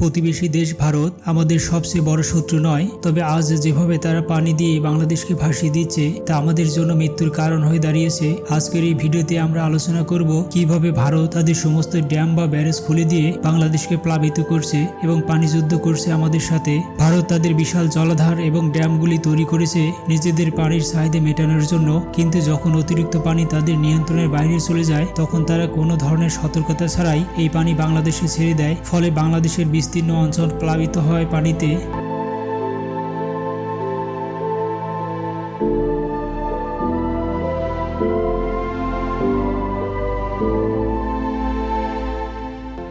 প্রতিবেশী দেশ ভারত আমাদের সবচেয়ে বড় শত্রু নয়। তবে আজ যেভাবে তারা পানি দিয়ে বাংলাদেশকে ভাসিয়ে দিচ্ছে, তা আমাদের জন্য মৃত্যুর কারণ হয়ে দাঁড়িয়েছে। আজকের এই ভিডিওতে আমরা আলোচনা করব কীভাবে ভারত তাদের সমস্ত ড্যাম বা ব্যারেজ খুলে দিয়ে বাংলাদেশকে প্লাবিত করছে এবং পানি যুদ্ধ করছে আমাদের সাথে। ভারত তাদের বিশাল জলাধার এবং ড্যামগুলি তৈরি করেছে নিজেদের পানির চাহিদা মেটানোর জন্য। কিন্তু যখন অতিরিক্ত পানি তাদের নিয়ন্ত্রণের বাইরে চলে যায়, তখন তারা কোনো ধরনের সতর্কতা ছাড়াই এই পানি বাংলাদেশে ছেড়ে দেয়। ফলে বাংলাদেশের বিস্তীর্ণ অঞ্চল প্লাবিত হয় পানিতে।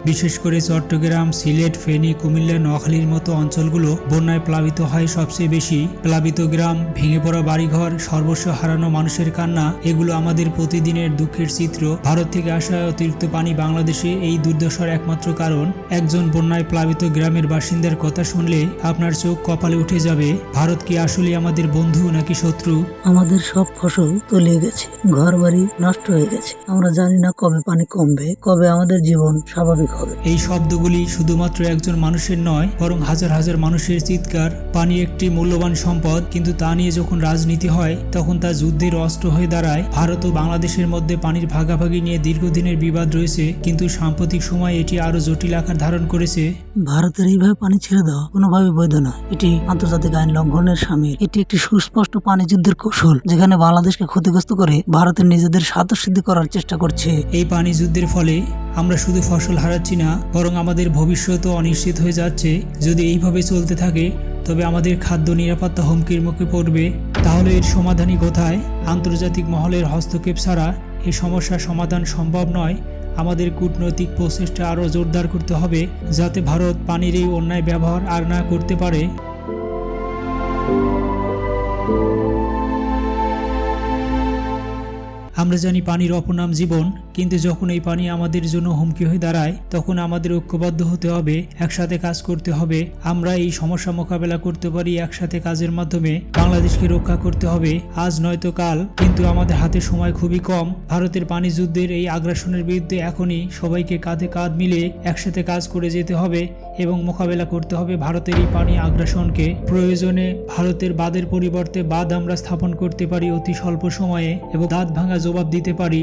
বিশেষ করে চট্টগ্রাম, সিলেট, ফেনী, কুমিল্লা, নোয়াখালীর মতো অঞ্চলগুলো বন্যায় প্লাবিত হয় সবচেয়ে বেশি। প্লাবিত গ্রাম, ভেঙে পড়া বাড়িঘর, সর্বস্ব হারানো মানুষের কান্না, এগুলো আমাদের প্রতিদিনের দুঃখের চিত্র। ভারত থেকে আসা অতিরিক্ত পানি বাংলাদেশে এই দুর্দশার একমাত্র কারণ। একজন বন্যায় প্লাবিত গ্রামের বাসিন্দার কথা শুনলে আপনার চোখ কপালে উঠে যাবে, ভারত কি আসলে আমাদের বন্ধু নাকি শত্রু? আমাদের সব ফসল তলিয়ে গেছে ঘর বাড়ি নষ্ট হয়ে গেছে। আমরা জানি না কবে পানি কমবে, কবে আমাদের জীবন স্বাভাবিক হবে। এই শব্দগুলি শুধুমাত্র একজন মানুষের নয় বরং হাজার হাজার মানুষের চিৎকার পানি একটি মূল্যবান সম্পদ কিন্তু তা নিয়ে যখন রাজনীতি হয় তখন তা যুদ্ধের অস্ত্র হয়ে দাঁড়ায়। ভারত ও বাংলাদেশের মধ্যে পানির ভাগাভাগি নিয়ে দীর্ঘদিনের বিবাদ রয়েছে কিন্তু সাম্প্রতিক সময়ে এটি আরও জটিল আকার ধারণ করেছে। ভারতের এইভাবে পানি ছেড়ে দেওয়া কোনোভাবে বৈধ নয়। এটি আন্তর্জাতিক আইন লঙ্ঘনের সামিল। এটি একটি সুস্পষ্ট পানি যুদ্ধের কৌশল যেখানে বাংলাদেশকে ক্ষতিগ্রস্ত করে ভারতের নিজেদের স্বার্থ সিদ্ধি করার চেষ্টা করছে। এই পানি যুদ্ধের ফলে আমরা শুধু ফসল হারাচ্ছি না, বরং আমাদের ভবিষ্যতও অনিশ্চিত হয়ে যাচ্ছে। যদি এইভাবে চলতে থাকে, তবে আমাদের খাদ্য নিরাপত্তা হুমকির মুখে পড়বে। তাহলে এর সমাধানই কোথায়? আন্তর্জাতিক মহলের হস্তক্ষেপ ছাড়া এই সমস্যার সমাধান সম্ভব নয়। আমাদের কূটনৈতিক প্রচেষ্টা আরও জোরদার করতে হবে, যাতে ভারত পানির এই অন্যায় ব্যবহার আর না করতে পারে। আমরা জানি পানির অপনাম জীবন, কিন্তু যখন এই পানি আমাদের জন্য হুমকি হয়ে দাঁড়ায়, তখন আমাদের ঐক্যবদ্ধ হতে হবে, একসাথে কাজ করতে হবে। আমরা এই সমস্যা মোকাবেলা করতে পারি, একসাথে কাজের মাধ্যমে। বাংলাদেশকে রক্ষা করতে হবে। আজ নয়তো কাল, কিন্তু আমাদের হাতে সময় খুবই কম। ভারতের পানি যুদ্ধের এই আগ্রাসনের বিরুদ্ধে এখনই সবাইকে কাঁধে কাঁধ মিলে একসাথে কাজ করে যেতে হবে এবং মোকাবেলা করতে হবে ভারতের এই পানি আগ্রাসনকে। প্রয়োজনে ভারতের বাদের পরিবর্তে বাদ আমরা স্থাপন করতে পারি অতি স্বল্প সময়ে এবং দাঁত ভাঙা জবাব দিতে পারি।